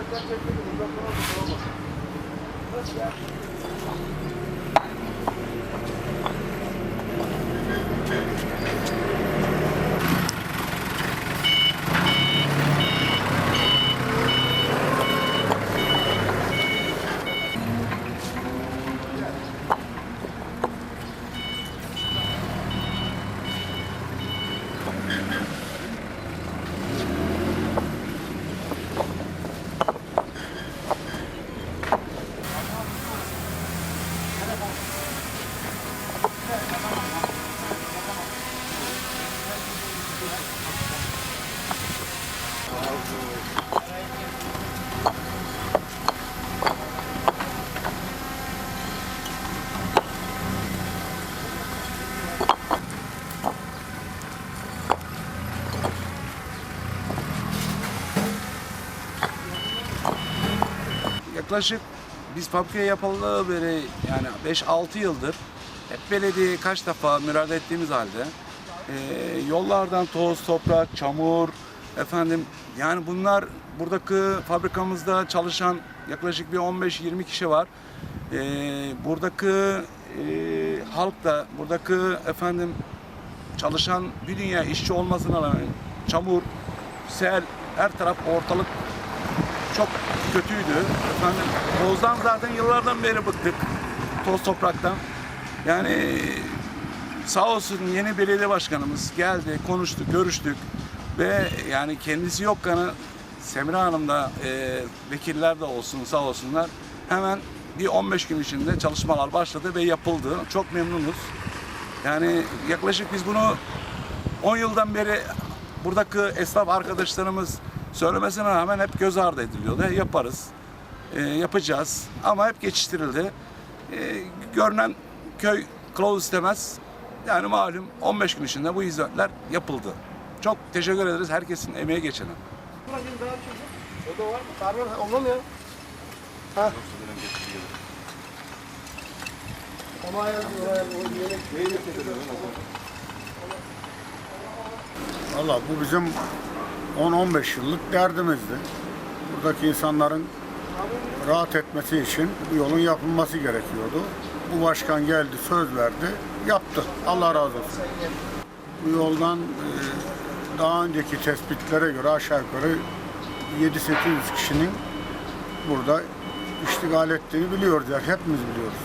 Uzaktan çekmedi, uzaktan oldu, olmaz. Nasıl ya? Yaklaşık biz fabrikaya yapıldığı beri yani 5-6 yıldır hep belediye kaç defa müracaat ettiğimiz halde e, yollardan toz, toprak, çamur efendim yani bunlar buradaki fabrikamızda çalışan yaklaşık bir 15-20 kişi var. E, buradaki e, halk da buradaki efendim çalışan bir dünya işçi olmasına rağmen çamur, sel, her taraf ortalık çok kötüydü. Efendim tozdan zaten yıllardan beri bıktık. Toz topraktan. Yani sağ olsun yeni belediye başkanımız geldi, konuştuk, görüştük ve yani kendisi yokken Semra Hanım da e, vekiller de olsun sağ olsunlar hemen bir 15 gün içinde çalışmalar başladı ve yapıldı. Çok memnunuz. Yani yaklaşık biz bunu 10 yıldan beri buradaki esnaf arkadaşlarımız söylemesine rağmen hep göz ardı ediliyordu. "E, Yaparız, e, yapacağız ama hep geçiştirildi. E, görünen köy kılavuz istemez. Yani malum 15 gün içinde bu hizmetler yapıldı. Çok teşekkür ederiz herkesin emeği geçene. O da var mı? Ya. Ha. Valla bu bizim 10-15 yıllık derdimizdi. Buradaki insanların rahat etmesi için bu yolun yapılması gerekiyordu. Bu başkan geldi, söz verdi, yaptı. Allah razı olsun. Bu yoldan e, daha önceki tespitlere göre aşağı yukarı 7-800 kişinin burada iştigal ettiğini biliyoruz. Yani hepimiz biliyoruz.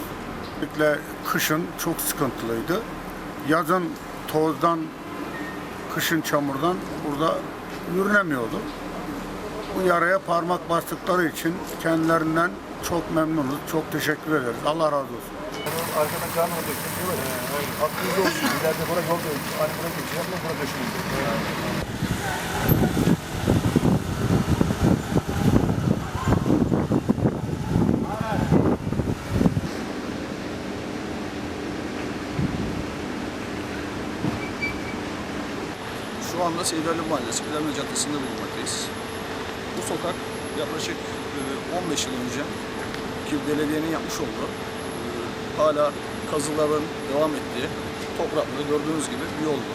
Özellikle kışın çok sıkıntılıydı. Yazın tozdan kışın çamurdan burada yürünemiyordu. Bu yaraya parmak bastıkları için kendilerinden çok memnunuz. Çok teşekkür ederiz. Allah razı olsun. Arkada can olacak. Aklınızda olsun. İleride bura yol da Hani bura geçiyor. Ama bura döşeyin. Şu anda Seyderli Mahallesi, Bilalme Caddesi'nde bulunmaktayız. Bu sokak yaklaşık e, 15 yıl önce ki belediyenin yapmış olduğu e, hala kazıların devam ettiği topraklı gördüğünüz gibi bir yoldu.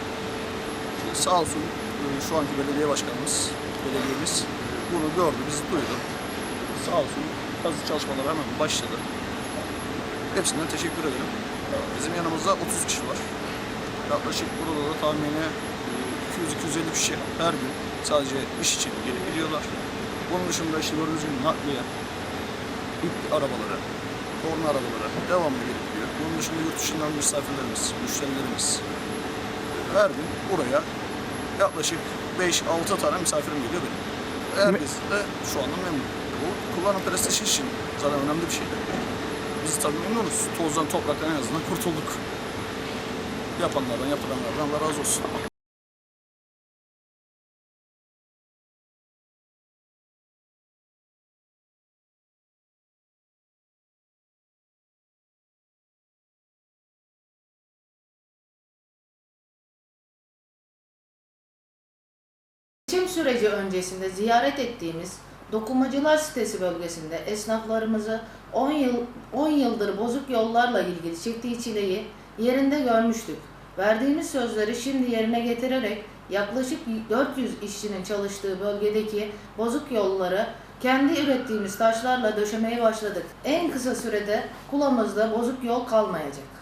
E, Sağ olsun e, şu anki belediye başkanımız, belediyemiz e, bunu gördü, bizi duydu. Sağ olsun kazı çalışmaları hemen başladı. Hepsinden teşekkür ederim. Bizim yanımızda 30 kişi var. Yaklaşık burada da tahmini e, 200-250 kişi her gün sadece iş için gelip gidiyorlar. Bunun dışında işte gördüğünüz gibi nakliye, yük arabaları, torna arabaları devamlı gelip gidiyor. Bunun dışında yurt dışından misafirlerimiz, müşterilerimiz e, her gün buraya yaklaşık 5-6 tane misafirim geliyor benim. Herkes de şu anda memnun. Bu kullanım prestij için zaten önemli bir şey. Biz tabii memnunuz. Tozdan, topraktan en azından kurtulduk. Yapanlardan, yapılanlardan Allah razı olsun. Seçim süreci öncesinde ziyaret ettiğimiz Dokunmacılar sitesi bölgesinde esnaflarımızı 10 yıl 10 yıldır bozuk yollarla ilgili çektiği çileyi yerinde görmüştük. Verdiğimiz sözleri şimdi yerine getirerek yaklaşık 400 işçinin çalıştığı bölgedeki bozuk yolları Kendi ürettiğimiz taşlarla döşemeye başladık. En kısa sürede kulamızda bozuk yol kalmayacak.